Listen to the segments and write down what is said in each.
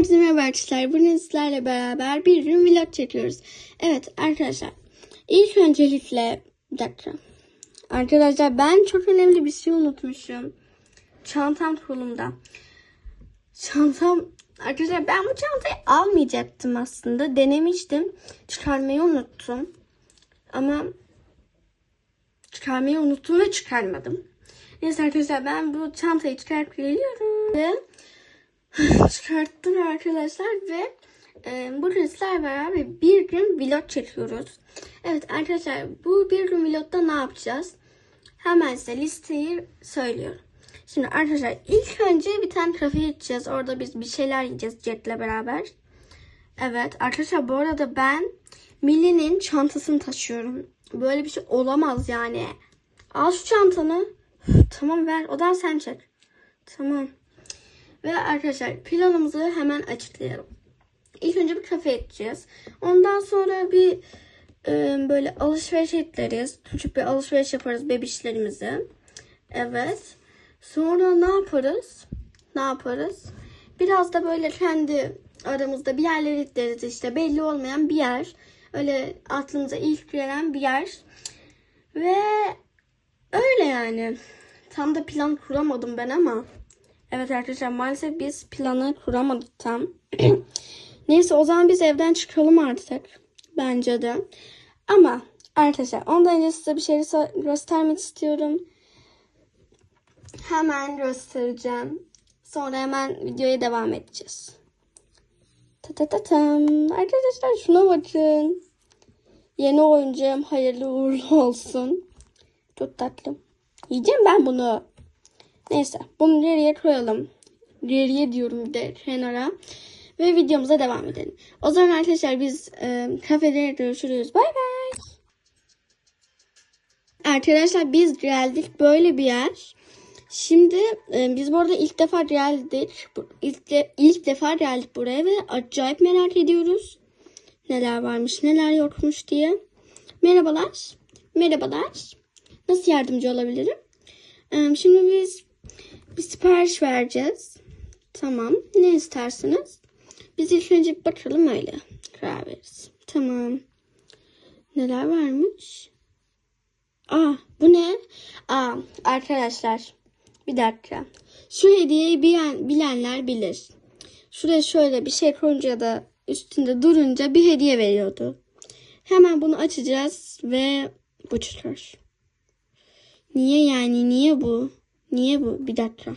Herkese merhaba arkadaşlar. Bugün sizlerle beraber bir gün vlog çekiyoruz. Evet arkadaşlar. İlk öncelikle bir dakika. Arkadaşlar ben çok önemli bir şey unutmuşum. Çantam kolumda. Çantam arkadaşlar ben bu çantayı almayacaktım aslında. Denemiştim. Çıkarmayı unuttum. Ama çıkarmayı unuttum ve çıkarmadım. Neyse arkadaşlar ben bu çantayı çıkarıp geliyorum. Ve çıkarttım arkadaşlar ve e, bu sizlerle beraber bir gün vlog çekiyoruz. Evet arkadaşlar bu bir gün vlogda ne yapacağız? Hemen size listeyi söylüyorum. Şimdi arkadaşlar ilk önce bir tane kafeye gideceğiz. Orada biz bir şeyler yiyeceğiz Jet'le beraber. Evet arkadaşlar bu arada ben Milli'nin çantasını taşıyorum. Böyle bir şey olamaz yani. Al şu çantanı. Tamam ver. Odan sen çek. Tamam. Ve arkadaşlar planımızı hemen açıklayalım. İlk önce bir kafe gideceğiz. Ondan sonra bir e, böyle alışveriş ederiz. Küçük bir alışveriş yaparız bebişlerimize. Evet. Sonra ne yaparız? Ne yaparız? Biraz da böyle kendi aramızda bir yerlere gideriz işte. Belli olmayan bir yer. Öyle aklımıza ilk gelen bir yer. Ve öyle yani. Tam da plan kuramadım ben ama. Evet arkadaşlar maalesef biz planı kuramadık tam. Neyse o zaman biz evden çıkalım artık. Bence de. Ama arkadaşlar ondan önce size bir şey göstermek istiyorum. Hemen göstereceğim. Sonra hemen videoya devam edeceğiz. Ta ta ta tam. Arkadaşlar şuna bakın. Yeni oyuncağım hayırlı uğurlu olsun. Çok tatlı. Yiyeceğim ben bunu. Neyse bunu geriye koyalım. Geriye diyorum bir de kenara. Ve videomuza devam edelim. O zaman arkadaşlar biz e, kafede görüşürüz. Bay bay. Arkadaşlar biz geldik böyle bir yer. Şimdi e, biz bu arada ilk defa geldik. İlk, de, ilk defa geldik buraya ve acayip merak ediyoruz. Neler varmış neler yokmuş diye. Merhabalar. Merhabalar. Nasıl yardımcı olabilirim? E, şimdi biz bir sipariş vereceğiz. Tamam. Ne istersiniz? Biz ilk önce bakalım öyle. Karar veririz. Tamam. Neler varmış? Aa bu ne? Aa arkadaşlar bir dakika. Şu hediyeyi bilen, bilenler bilir. Şuraya şöyle bir şey koyunca da üstünde durunca bir hediye veriyordu. Hemen bunu açacağız ve bu çıkar. Niye yani? Niye bu? Niye bu? Bir dakika.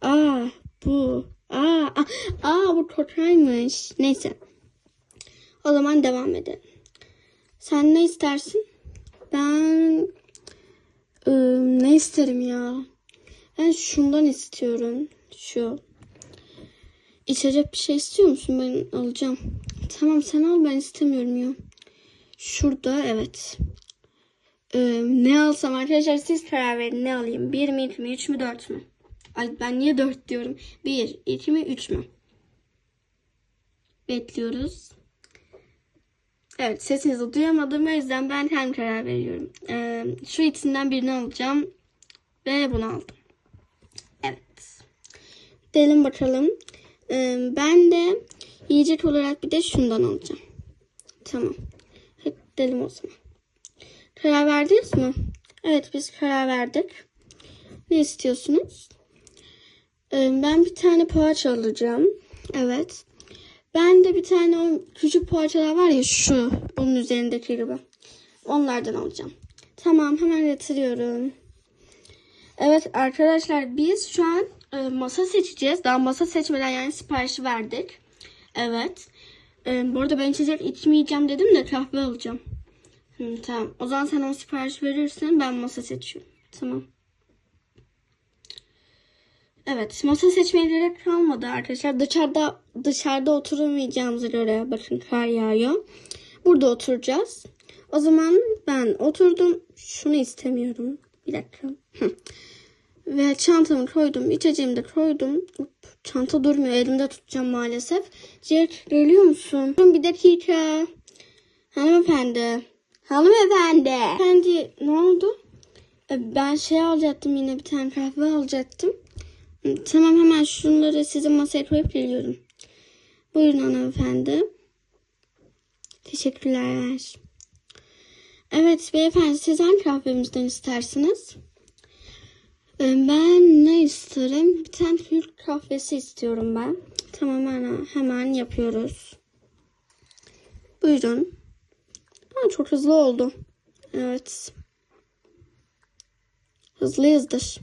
Aa bu. Aa, aa, aa bu totaymış. Neyse. O zaman devam edelim. Sen ne istersin? Ben ıı, ne isterim ya? Ben şundan istiyorum. Şu. İçecek bir şey istiyor musun? Ben alacağım. Tamam sen al ben istemiyorum ya. Şurada evet. Ee, ne alsam arkadaşlar siz karar verin ne alayım. 1 mi 2 mi 3 mü 4 mü? Ay ben niye 4 diyorum? 1, 2 mi 3 mü? Bekliyoruz. Evet sesinizi duyamadım o yüzden ben hem karar veriyorum. Ee, şu ikisinden birini alacağım. Ve bunu aldım. Evet. Gidelim bakalım. Ee, ben de yiyecek olarak bir de şundan alacağım. Tamam. Hadi gidelim o zaman. Karar verdiniz mi? Evet biz karar verdik. Ne istiyorsunuz? Ee, ben bir tane poğaça alacağım. Evet. Ben de bir tane o küçük poğaçalar var ya şu. Bunun üzerindeki gibi. Onlardan alacağım. Tamam hemen getiriyorum. Evet arkadaşlar biz şu an e, masa seçeceğiz. Daha masa seçmeden yani siparişi verdik. Evet. E, bu arada ben içecek içmeyeceğim dedim de kahve alacağım. Hı, tamam. O zaman sen o sipariş verirsin. Ben masa seçiyorum. Tamam. Evet. Masa seçmeye gerek kalmadı arkadaşlar. Dışarıda dışarıda oturamayacağımıza göre bakın kar yağıyor. Burada oturacağız. O zaman ben oturdum. Şunu istemiyorum. Bir dakika. Ve çantamı koydum. içeceğimi de koydum. Hop, çanta durmuyor. Elimde tutacağım maalesef. Jack geliyor musun? Bir dakika. Hanımefendi. Hanımefendi. Hanımefendi ne oldu? E, Ben şey alacaktım yine bir tane kahve alacaktım. Hı, Tamam hemen şunları sizin masaya koyup geliyorum. Buyurun hanımefendi. Teşekkürler. Evet beyefendi siz hangi kahvemizden istersiniz? Ee, Ben ne isterim? Bir tane Türk kahvesi istiyorum ben. Tamam hemen, hemen yapıyoruz. Buyurun. Ha, çok hızlı oldu. Evet. Hızlıyızdır.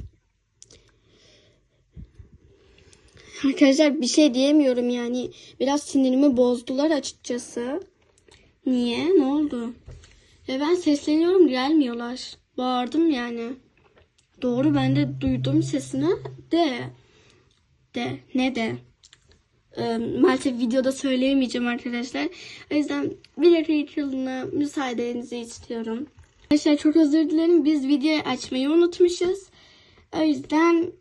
Arkadaşlar bir şey diyemiyorum yani. Biraz sinirimi bozdular açıkçası. Niye? Ne oldu? Ya ben sesleniyorum gelmiyorlar. Bağırdım yani. Doğru ben de duydum sesini de. De. Ne de. Ee, maalesef videoda söyleyemeyeceğim arkadaşlar. O yüzden bir dakikalığına müsaadenizi istiyorum. Arkadaşlar çok özür dilerim. Biz videoyu açmayı unutmuşuz. O yüzden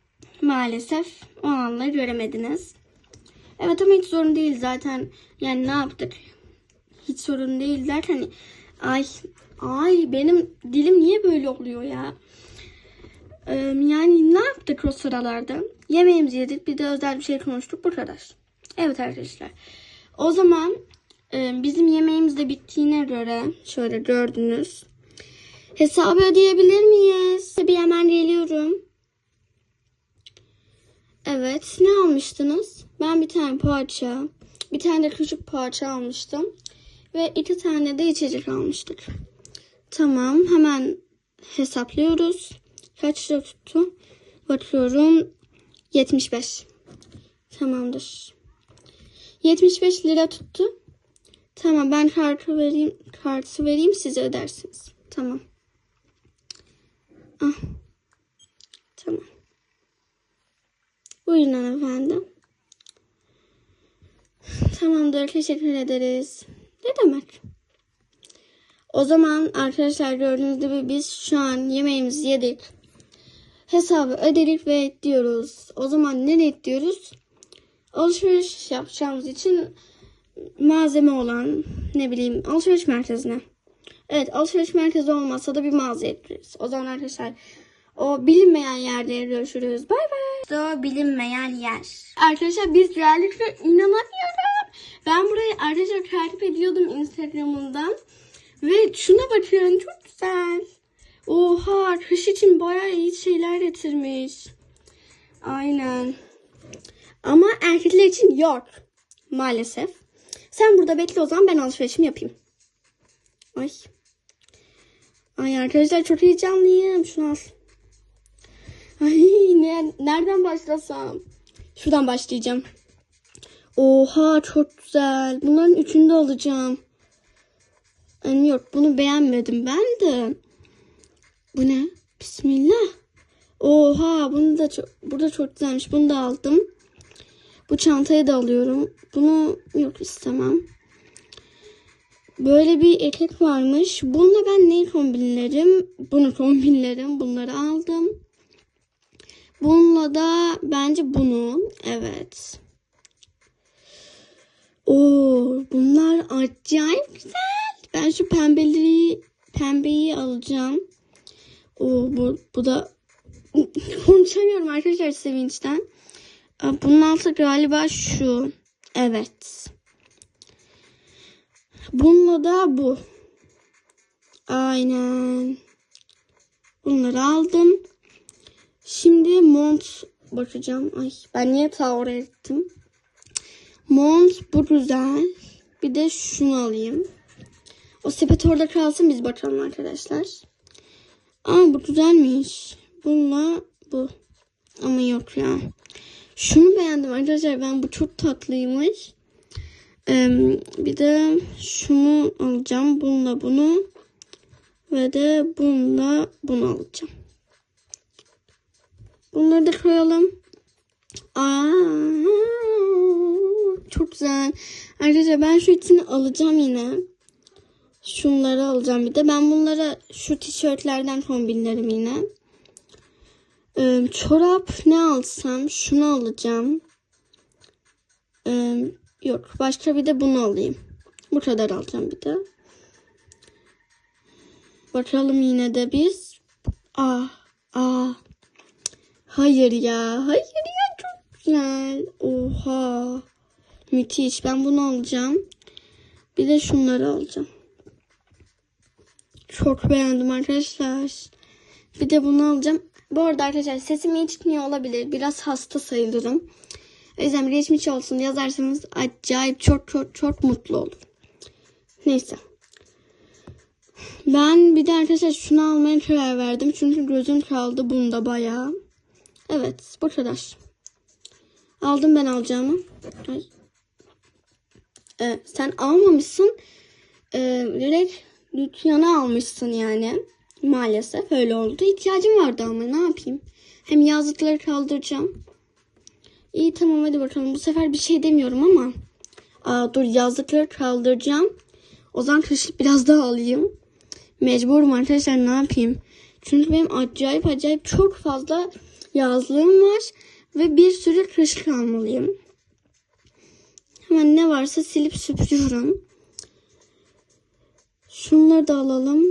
maalesef o anları göremediniz. Evet ama hiç sorun değil zaten. Yani ne yaptık? Hiç sorun değil zaten. Ay ay benim dilim niye böyle oluyor ya? Ee, yani ne yaptık o sıralarda? Yemeğimizi yedik bir de özel bir şey konuştuk bu kadar. Evet arkadaşlar. O zaman e, bizim yemeğimiz de bittiğine göre şöyle gördünüz. Hesabı ödeyebilir miyiz? Bir hemen geliyorum. Evet ne almıştınız? Ben bir tane poğaça, bir tane de küçük poğaça almıştım. Ve iki tane de içecek almıştık. Tamam hemen hesaplıyoruz. Kaç lira tuttu? Bakıyorum. 75. Tamamdır. 75 lira tuttu. Tamam ben kartı vereyim. Kartı vereyim size ödersiniz. Tamam. Ah. Tamam. Buyurun hanımefendi. Tamamdır. Teşekkür ederiz. Ne demek? O zaman arkadaşlar gördüğünüz gibi biz şu an yemeğimizi yedik. Hesabı ödedik ve diyoruz. O zaman ne diyoruz? Alışveriş yapacağımız için malzeme olan ne bileyim alışveriş merkezine. Evet alışveriş merkezi olmazsa da bir mağazaya gideriz. O zaman arkadaşlar o bilinmeyen yerde görüşürüz. Bay bay. O bilinmeyen yer. Arkadaşlar biz geldik ve inanamıyorum. Ben burayı ayrıca takip ediyordum Instagram'ından. Ve şuna bakın çok güzel. Oha kış için bayağı iyi şeyler getirmiş. Aynen. Ama erkekler için yok. Maalesef. Sen burada bekle o zaman ben alışverişimi yapayım. Ay. Ay arkadaşlar çok heyecanlıyım. Şunu al. Ay ne, nereden başlasam? Şuradan başlayacağım. Oha çok güzel. Bunların üçünü de alacağım. Yani yok bunu beğenmedim ben de. Bu ne? Bismillah. Oha bunu da çok, burada çok güzelmiş. Bunu da aldım. Bu çantayı da alıyorum. Bunu yok istemem. Böyle bir etek varmış. Bununla ben neyi kombinlerim? Bunu kombinlerim. Bunları aldım. Bununla da bence bunu. Evet. Oo, bunlar acayip güzel. Ben şu pembeleri pembeyi alacağım. Oo, bu, bu da konuşamıyorum arkadaşlar sevinçten. Bunun altı galiba şu. Evet. Bununla da bu. Aynen. Bunları aldım. Şimdi mont bakacağım. Ay ben niye ta oraya gittim? Mont bu güzel. Bir de şunu alayım. O sepet orada kalsın biz bakalım arkadaşlar. Aa bu güzelmiş. Bununla bu. Ama yok ya. Şunu beğendim arkadaşlar. Ben bu çok tatlıymış. Ee, bir de şunu alacağım. Bununla bunu. Ve de bununla bunu alacağım. Bunları da koyalım. Aa, çok güzel. Arkadaşlar ben şu ikisini alacağım yine. Şunları alacağım bir de. Ben bunlara şu tişörtlerden kombinlerim yine. Ee, çorap ne alsam? Şunu alacağım. Ee, yok. Başka bir de bunu alayım. Bu kadar alacağım bir de. Bakalım yine de biz. Ah, ah. Hayır ya. Hayır ya çok güzel. Oha. Müthiş. Ben bunu alacağım. Bir de şunları alacağım. Çok beğendim arkadaşlar. Bir de bunu alacağım. Bu arada arkadaşlar sesim iyi çıkmıyor olabilir. Biraz hasta sayılırım. O yüzden geçmiş olsun yazarsanız acayip çok çok çok mutlu olurum. Neyse. Ben bir de arkadaşlar şunu almaya karar verdim. Çünkü gözüm kaldı bunda bayağı. Evet bu kadar. Aldım ben alacağımı. Ay. Ee, sen almamışsın. Ee, direkt dükkana almışsın yani. Maalesef öyle oldu. İhtiyacım vardı ama ne yapayım. Hem yazlıkları kaldıracağım. İyi tamam hadi bakalım. Bu sefer bir şey demiyorum ama. Aa, dur yazlıkları kaldıracağım. O zaman kışlık biraz daha alayım. Mecburum arkadaşlar ne yapayım. Çünkü benim acayip acayip çok fazla yazlığım var. Ve bir sürü kışlık almalıyım. Hemen ne varsa silip süpürüyorum. Şunları da alalım.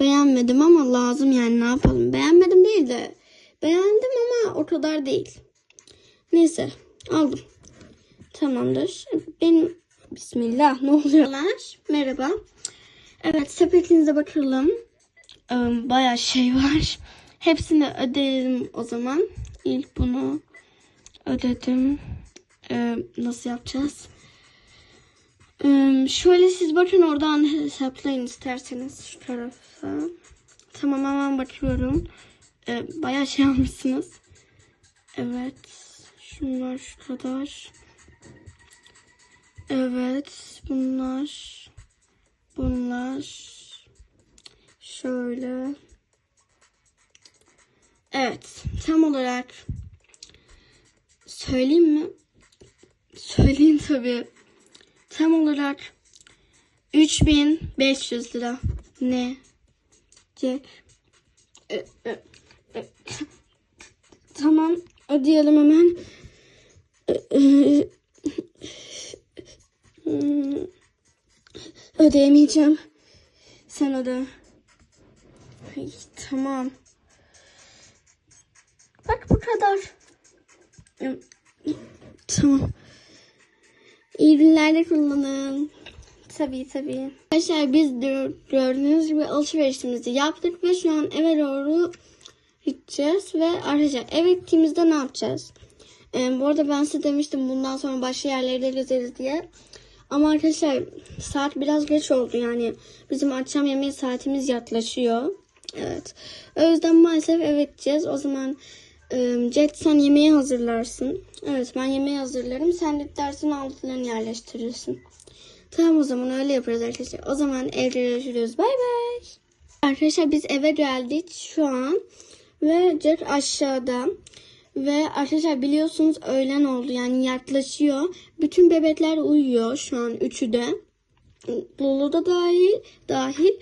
Beğenmedim ama lazım yani ne yapalım. Beğenmedim değil de beğendim ama o kadar değil. Neyse aldım. Tamamdır. Benim Bismillah ne oluyorlar? Merhaba. Evet sepetinize bakalım. Bayağı şey var. Hepsini ödeyelim o zaman. İlk bunu ödedim. Ee, nasıl yapacağız? Şöyle siz bakın oradan hesaplayın isterseniz şu tarafa. Tamam hemen bakıyorum. Ee, bayağı şey almışsınız. Evet. Şunlar şu kadar. Evet. Bunlar. Bunlar. Şöyle. Evet. Tam olarak söyleyeyim mi? Söyleyeyim tabii. Tam olarak 3500 lira. Ne? Cek. E, e, e. Tamam. Ödeyelim hemen. Hmm. Ödeyemeyeceğim. Sen öde. Ay, tamam. Bak bu kadar. Tamam. İyi kullanın. Tabii tabii. Arkadaşlar biz gördüğünüz gibi alışverişimizi yaptık ve şu an eve doğru gideceğiz. Ve arkadaşlar eve gittiğimizde ne yapacağız? Ee, bu arada ben size demiştim bundan sonra başka yerlere de gezeriz diye. Ama arkadaşlar saat biraz geç oldu yani bizim akşam yemeği saatimiz yaklaşıyor. Evet. O yüzden maalesef eve gideceğiz. O zaman Jet sen yemeği hazırlarsın. Evet ben yemeği hazırlarım. Sen de dersin altılarını yerleştirirsin. Tamam o zaman öyle yaparız arkadaşlar. O zaman evde görüşürüz. Bay bay. Arkadaşlar biz eve geldik şu an. Ve Jet aşağıda. Ve arkadaşlar biliyorsunuz öğlen oldu yani yaklaşıyor. Bütün bebekler uyuyor şu an üçü de. Lulu da dahil, dahil.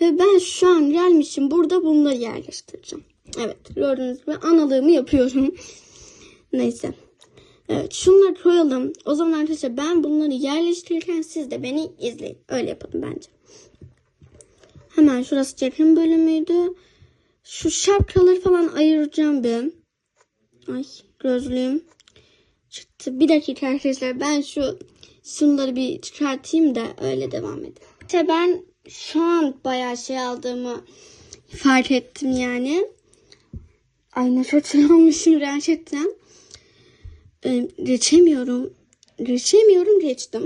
Ve ben şu an gelmişim burada bunları yerleştireceğim. Evet gördüğünüz gibi analığımı yapıyorum. Neyse. Evet şunları koyalım. O zaman arkadaşlar ben bunları yerleştirirken siz de beni izleyin. Öyle yapalım bence. Hemen şurası çekim bölümüydü. Şu şapkaları falan ayıracağım bir. Ay gözlüğüm çıktı. Bir dakika arkadaşlar ben şu şunları bir çıkartayım da öyle devam edelim. İşte ben şu an bayağı şey aldığımı fark ettim yani. Ay ne kötü gerçekten. Ee, geçemiyorum. Geçemiyorum geçtim.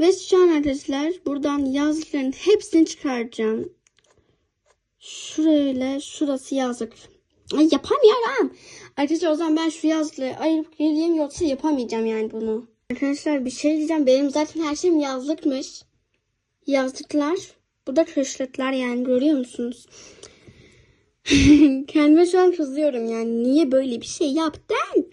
Ve şu an arkadaşlar buradan yazdıkların hepsini çıkaracağım. Şurayla şurası yazık. Ay yapamıyorum. Arkadaşlar o zaman ben şu yazlığı ayırıp geleyim yoksa yapamayacağım yani bunu. Arkadaşlar bir şey diyeceğim. Benim zaten her şeyim yazlıkmış. Yazlıklar. Bu da kışlıklar yani görüyor musunuz? Kendime şu an kızıyorum yani. Niye böyle bir şey yaptın?